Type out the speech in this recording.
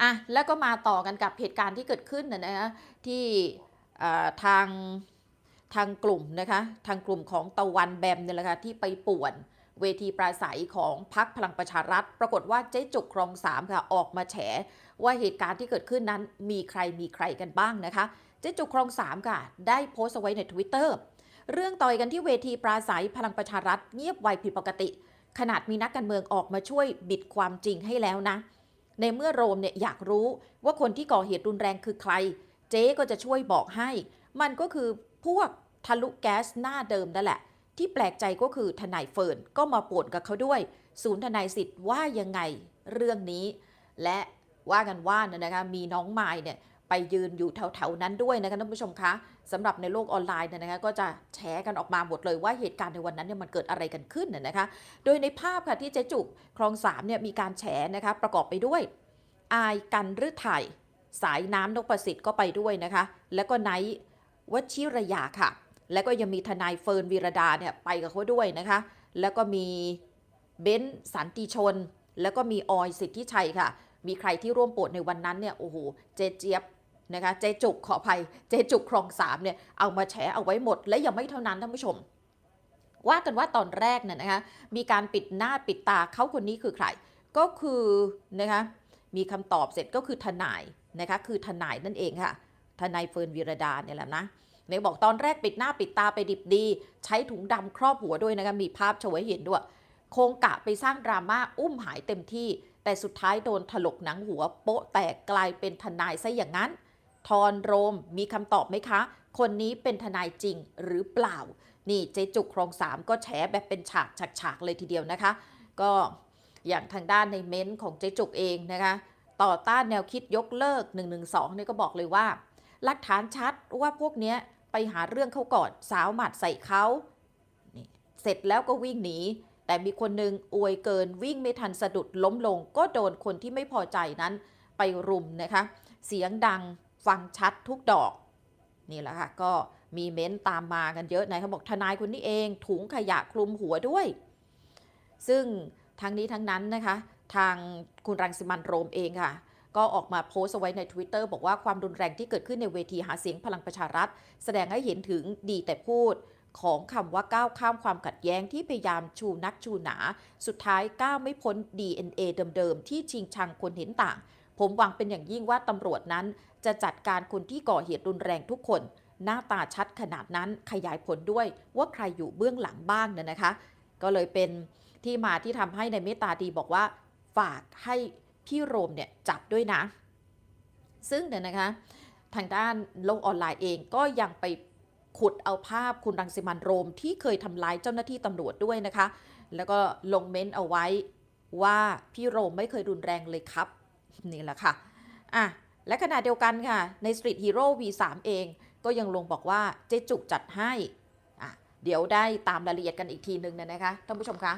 อะแล้วก็มาต่อกันกับเหตุการณ์ที่เกิดขึ้นนะนะคะที่ทางทางกลุ่มนะคะทางกลุ่มของตะวันแบมเนี่ยแหละค่ะที่ไปป่วนเวทีปราศัยของพักพลังประชารัฐ ปรากฏว่าเจ๊จุกครองสามค่ะออกมาแฉ ว่าเหตุการณ์ที่เกิดขึ้นนั้นมีใครมีใครกันบ้างนะคะ เจ๊จุกครองสามค่ะ ได้โพสต์เอาไว้ใน Twitter เรื่องต่อยกันที่เวทีปราศัยพลังประชารัฐเงียบไวผิดปกติ ขนาดมีนักการเมืองออกมาช่วยบิดความจริงให้แล้วนะ ในเมื่อโรมเนี่ยอยากรู้ว่าคนที่ก่อเหตุรุนแรงคือใคร เจ๊ก็จะช่วยบอกให้ มันก็คือพวกทะลุแก๊สหน้าเดิมนั่นแหละ ที่แปลกใจก็คือทนายเฟิร์นก็มาป่วนกับเขาด้วย ศูนย์ทนายสิทธิ์ว่ายังไงเรื่องนี้ และว่ากันว่านะนะคะมีน้องไม้เนี่ย ไปยืนอยู่แถวๆนั้นด้วยนะคะท่านผู้ชมคะสำหรับในโลกออนไลน์เนี่ยนะคะก็จะแชร์กันออกมาหมดเลยว่าเหตุการณ์ในวันนั้นเนี่ยมันเกิดอะไรกันขึ้นน่ะนะคะ โดยในภาพค่ะที่เจ๊จุกคลองสามเนี่ยมีการแฉนะคะประกอบไปด้วย อายกันฤทัยสายน้ำนกประสิทธิ์ก็ไปด้วยนะคะ แล้วก็ไนท์วชิรยาค่ะ แล้วก็ยังมีทนายเฟิร์นวีรดาเนี่ยไปกับเขาด้วยนะคะ แล้วก็มีเบนซ์สันติชน แล้วก็มีออยสิทธิชัยค่ะ มีใครที่ร่วมโปรดในวันนั้นเนี่ยโอ้โหเจเจี๊ยบ นะคะเจจุกขออภัยเจจุกครองสามเนี่ยเอามาแฉเอาไว้หมด และยังไม่เท่านั้นท่านผู้ชม ว่ากันว่าตอนแรกเนี่ยนะคะมีการปิดหน้าปิดตาเขาคนนี้คือใคร ก็คือนะคะมีคำตอบเสร็จก็คือทนายนะคะคือทนายนั่นเองค่ะทนายเฟิร์นวีรดาเนี่ยแหละนะในบอกตอนแรกปิดหน้าปิดตาไปดิบดี ใช้ถุงดำครอบหัวด้วยนะคะมีภาพโชว์ให้เห็นด้วย โครงกะไปสร้างดราม่าอุ้มหายเต็มที่ แต่สุดท้ายโดนถลกหนังหัวโป๊ะแตกกลายเป็นทนายซะอย่างนั้น ทอนโรมมีคำตอบไหมคะ คนนี้เป็นทนายจริงหรือเปล่า นี่เจจุกครองสามก็แฉแบบเป็นฉากฉากเลยทีเดียวนะคะ ก็อย่างทางด้านในเม้นต์ของเจจุกเองนะคะ ต่อต้านแนวคิดยกเลิก 112เนี่ยก็บอกเลยว่า หลักฐานชัดว่าพวกเนี้ยไปหาเรื่องเขาก่อนสาวหมัดใส่เขาเสร็จแล้วก็วิ่งหนีแต่มีคนหนึ่งอวยเกินวิ่งไม่ทันสะดุดล้มลง ก็โดนคนที่ไม่พอใจนั้นไปรุมนะคะ เสียงดัง ฟังชัดทุกดอก นี่แหละค่ะ ก็มีเม้นต์ตามมากันเยอะนะเขาบอกทนายคนนี้เอง ถุงขยะคลุมหัวด้วย ซึ่งทั้งนี้ทั้งนั้นนะคะ ทางคุณรังสิมันโรมเองค่ะ ก็ออกมาโพสต์เอาไว้ใน Twitter บอกว่าความรุนแรงที่เกิดขึ้นในเวทีหาเสียงพลังประชารัฐ แสดงให้เห็นถึงดีแต่พูดของคำว่าก้าวข้ามความขัดแย้งที่พยายามชูนักชูหนา สุดท้ายก้าวไม่พ้น DNA เดิมๆ ที่ชิงชังคนเห็นต่าง ผมหวังเป็นอย่างยิ่งว่าตำรวจนั้น จะจัดการคนที่ก่อเหตุรุนแรงทุกคน หน้าตาชัดขนาดนั้นขยายผลด้วยว่าใครอยู่เบื้องหลังบ้างเนี่ยนะคะ ก็เลยเป็นที่มาที่ทำให้ในเมตตาดีบอกว่า ฝากให้พี่โรมเนี่ยจับด้วยนะ ซึ่งเนี่ยนะคะ ทางด้านโลกออนไลน์เองก็ยังไปขุดเอาภาพคุณรังสิมันโรมที่เคยทำร้ายเจ้าหน้าที่ตำรวจด้วยนะคะ แล้วก็ลงเม้นต์เอาไว้ว่าพี่โรมไม่เคยรุนแรงเลยครับ นี่แหละค่ะอะและขณะเดียวกันค่ะ ใน Street Hero V3 เองก็ยังลงบอกว่าเจ๊จุกจัดให้อะเดี๋ยวได้ตามรายละเอียดกันอีกทีนึงนะคะท่านผู้ชมคะ